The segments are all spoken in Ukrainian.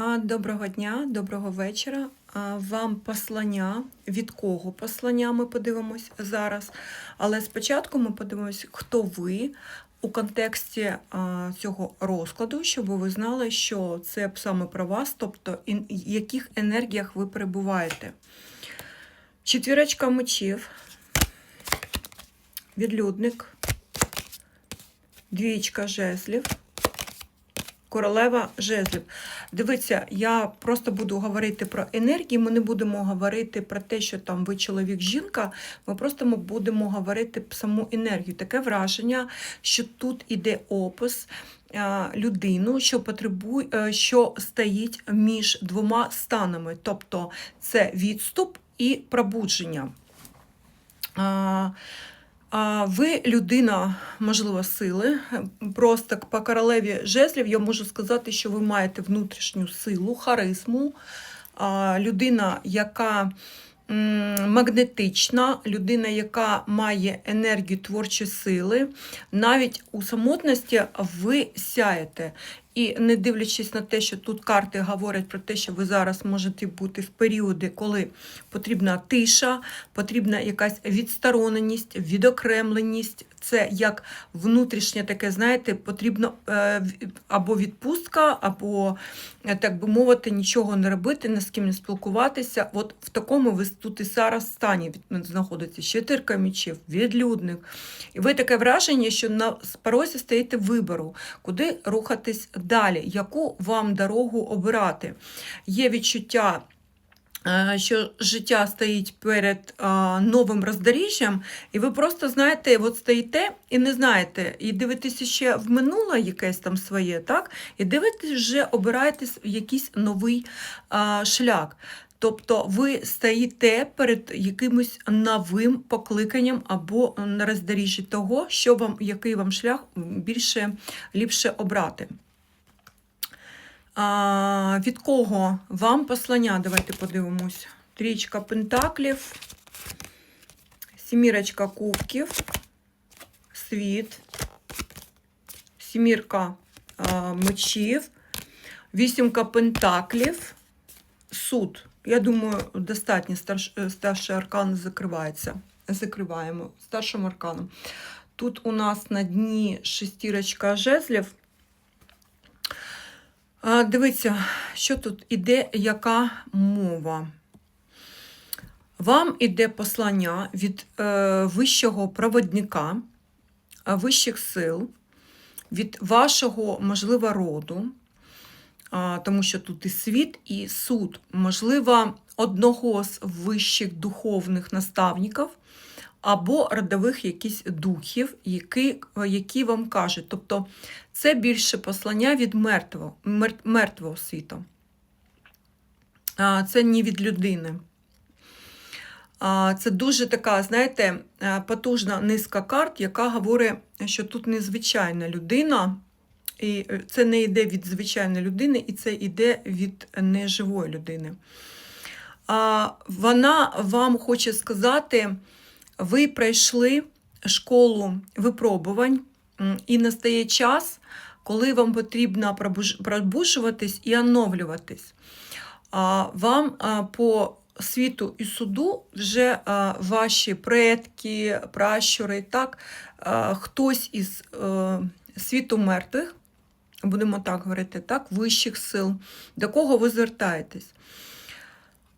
Доброго дня, доброго вечора. Вам послання. Від кого послання ми подивимось зараз. Але спочатку ми подивимось, хто ви у контексті цього розкладу, щоб ви знали, що це саме про вас, тобто в яких енергіях ви перебуваєте. Четвірочка мечів, відлюдник, двічка жезлів. Королева жезлів. Дивіться, я просто буду говорити про енергії. Ми не будемо говорити про те, що там ви чоловік, жінка. Ми просто будемо говорити саму енергію. Таке враження, що тут іде опис людину, що потребує, що стоїть між двома станами, тобто це відступ і пробудження. А ви людина, можливо, сили. Просто по королеві жезлів я можу сказати, що ви маєте внутрішню силу, харизму, людина, яка магнетична, людина, яка має енергію творчої сили. Навіть у самотності ви сяєте. І не дивлячись на те, що тут карти говорять про те, що ви зараз можете бути в періоди, коли потрібна тиша, потрібна якась відстороненість, відокремленість. Це як внутрішнє таке, знаєте, потрібно е, або відпустка, або, е, так би мовити, нічого не робити, ні з ким не спілкуватися. От в такому ви тут і зараз стані знаходиться чотирка мічів, відлюдник. І ви таке враження, що на порозі стоїте вибору, куди рухатись далі, яку вам дорогу обирати. Є відчуття. Е, що життя стоїть перед а, новим роздоріжжям, і ви просто знаєте, от стоїте і не знаєте, і дивитеся ще в минуле якесь там своє, так? І дивитесь, вже обираєте якийсь новий а, шлях. Тобто ви стоїте перед якимось новим покликанням або на роздоріжжі того, що вам, який вам шлях більше ліпше обрати. А, Від кого вам послання? Давайте подивимось. Трічка пентаклів, сімірочка кубків, світ, сімірка а, мечів, вісімка пентаклів, суд. Я думаю, достатньо старш, старший аркан закривається. Закриваємо старшим арканом. Тут у нас на дні шестірочка жезлів. Дивіться, що тут іде, яка мова. Вам іде послання від е, вищого проводника, е, вищих сил, від вашого, можливо, роду, тому що тут і світ, і суд, можливо, одного з вищих духовних наставників, або родових якісь духів, які які вам кажуть. Тобто це більше послання від мертвого, мертвого світу. Це не від людини. Це дуже така, знаєте, потужна низка карт, яка говорить, що тут незвичайна людина, і це не йде від звичайної людини, і це йде від неживої людини. Вона вам хоче сказати, ви пройшли школу випробувань, і настає час, коли вам потрібно пробужуватись і оновлюватись. Вам по світу і суду вже ваші предки, пращури, так, хтось із е, світу мертвих, будемо так говорити, так, вищих сил, до кого ви звертаєтесь.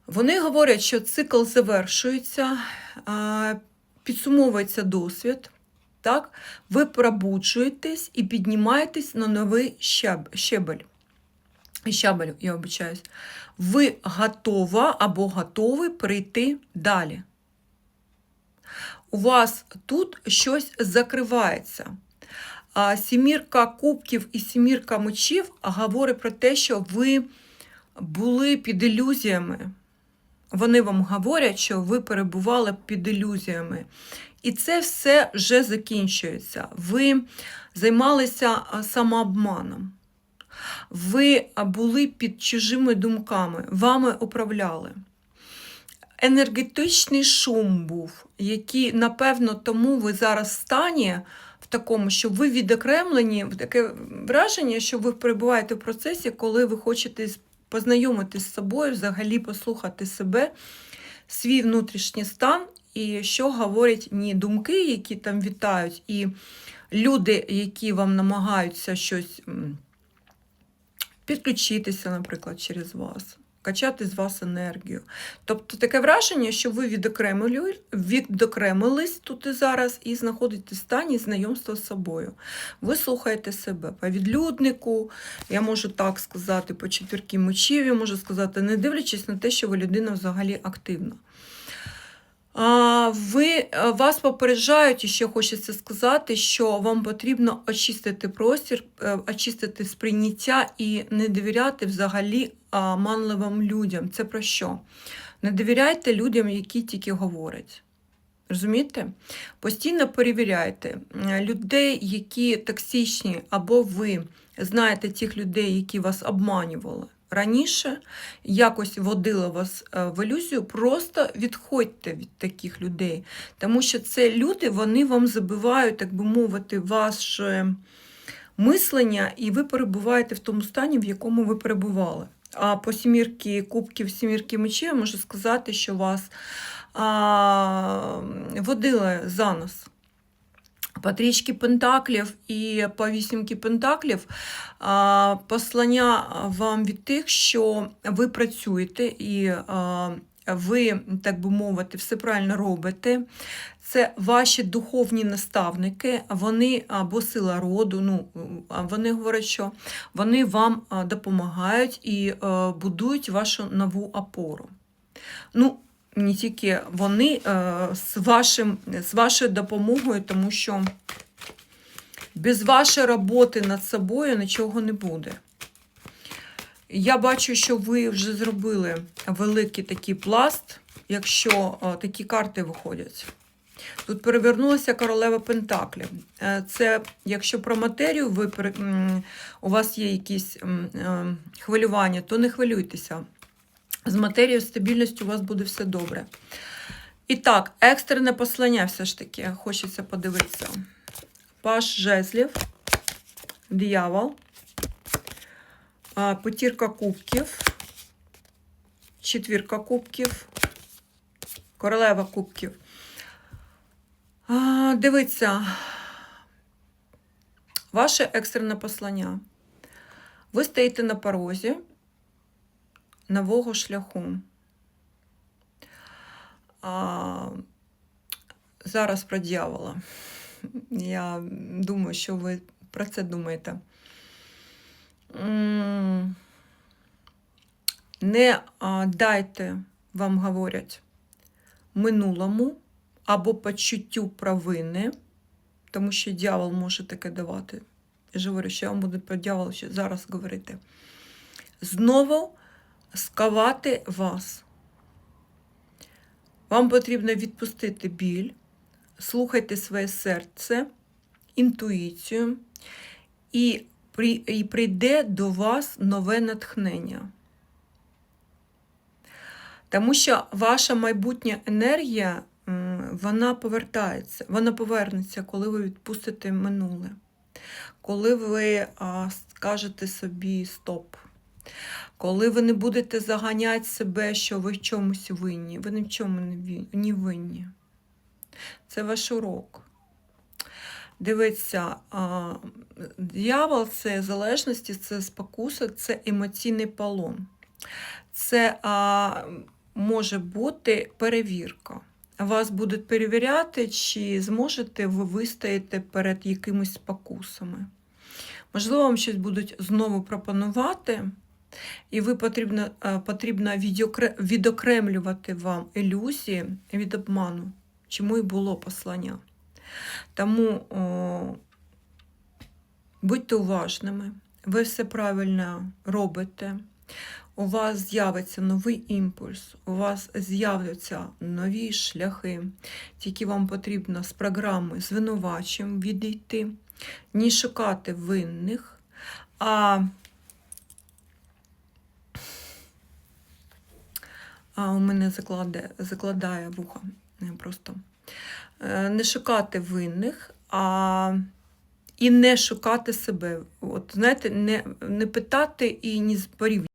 Вони говорять, що цикл завершується, підсумовується досвід, так? ви пробуджуєтесь і піднімаєтесь на новий щебель. Щабель, я обичаюсь. Ви готова або готові прийти далі. У вас тут щось закривається. Сімірка кубків і сімірка мечів говорить про те, що ви були під ілюзіями. Вони вам говорять, що ви перебували під ілюзіями. І це все вже закінчується. Ви займалися самообманом. Ви були під чужими думками, вами управляли. Енергетичний шум був, який, напевно, тому ви зараз в стані в такому, що ви відокремлені, таке враження, що ви перебуваєте в процесі, коли ви хочете познайомитись з собою, взагалі послухати себе, свій внутрішній стан, і що говорять ні думки, які там вітають, і люди, які вам намагаються щось підключитися, наприклад, через вас. Качати з вас енергію. Тобто таке враження, що ви відокремили, відокремились тут і зараз і знаходитесь в стані знайомства з собою. Ви слухаєте себе по відлюднику, я можу так сказати, по четвірки мечів, я можу сказати, не дивлячись на те, що ви людина взагалі активна. Ви, вас попереджають, і ще хочеться сказати, що вам потрібно очистити простір, е, очистити сприйняття і не довіряти взагалі манливим людям. Це про що? Не довіряйте людям, які тільки говорять. Розумієте? Постійно перевіряйте е, людей, які токсичні, або ви знаєте тих людей, які вас обманювали раніше, якось водили вас е, в ілюзію, просто відходьте від таких людей. Тому що це люди, вони вам забивають, так би мовити, ваше мислення, і ви перебуваєте в тому стані, в якому ви перебували. А по сімірки кубків, сімірки мечів я можу сказати, що вас а, водили за нос. По трічки пентаклів і по вісімки пентаклів послання вам від тих, що ви працюєте і ви, так би мовити, все правильно робите. Це ваші духовні наставники, вони або сила роду. Ну, вони говорять, що вони вам допомагають і будують вашу нову опору. Ну, не тільки вони е, з, вашим, з вашою допомогою, тому що без вашої роботи над собою нічого не буде. Я бачу, що ви вже зробили великий такий пласт, якщо е, такі карти виходять. Тут перевернулася королева Пентаклів. Е, Це, якщо про матерію ви, у вас є якісь хвилювання, то не хвилюйтеся. З матерією стабільністю у вас буде все добре. І так, екстрене послання все ж таки, хочеться подивитися. Паш жезлів, диявол, а, п'ятірка кубків, четвірка кубків, королева кубків. Дивіться, ваше екстрене послання. Ви стоїте на порозі нового шляху. А, зараз про дьявола. Я думаю, що ви про це думаєте. Не дайте, вам говорять, минулому або почуттю провини, тому що дьявол може таке давати. Я ж говорю, що я вам буду про дьявола ще зараз говорити. Знову скавати вас. Вам потрібно відпустити біль, слухайте своє серце, інтуїцію, і, при, і прийде до вас нове натхнення. Тому що ваша майбутня енергія, вона повертається, вона повернеться, коли ви відпустите минуле, коли ви скажете собі стоп. Коли ви не будете заганяти себе, що ви в чомусь винні, ви ні в чому не винні. Це ваш урок. Дивіться, дьявол це залежності, це спокуса, це емоційний полон. Це а, може бути перевірка. Вас будуть перевіряти, чи зможете ви вистояти перед якимись спокусами. Можливо, вам щось будуть знову пропонувати. І ви потрібно, е, потрібно відокремлювати вам ілюзії від обману, чому і було послання. Тому о, будьте уважними, ви все правильно робите. У вас з'явиться новий імпульс, у вас з'являться нові шляхи, тільки вам потрібно з програми звинувачень відійти, не шукати винних, а А у мене закладе, закладає вуха просто. Е, Не шукати винних, а і не шукати себе. От, знаєте, не, не питати і не порівнювати.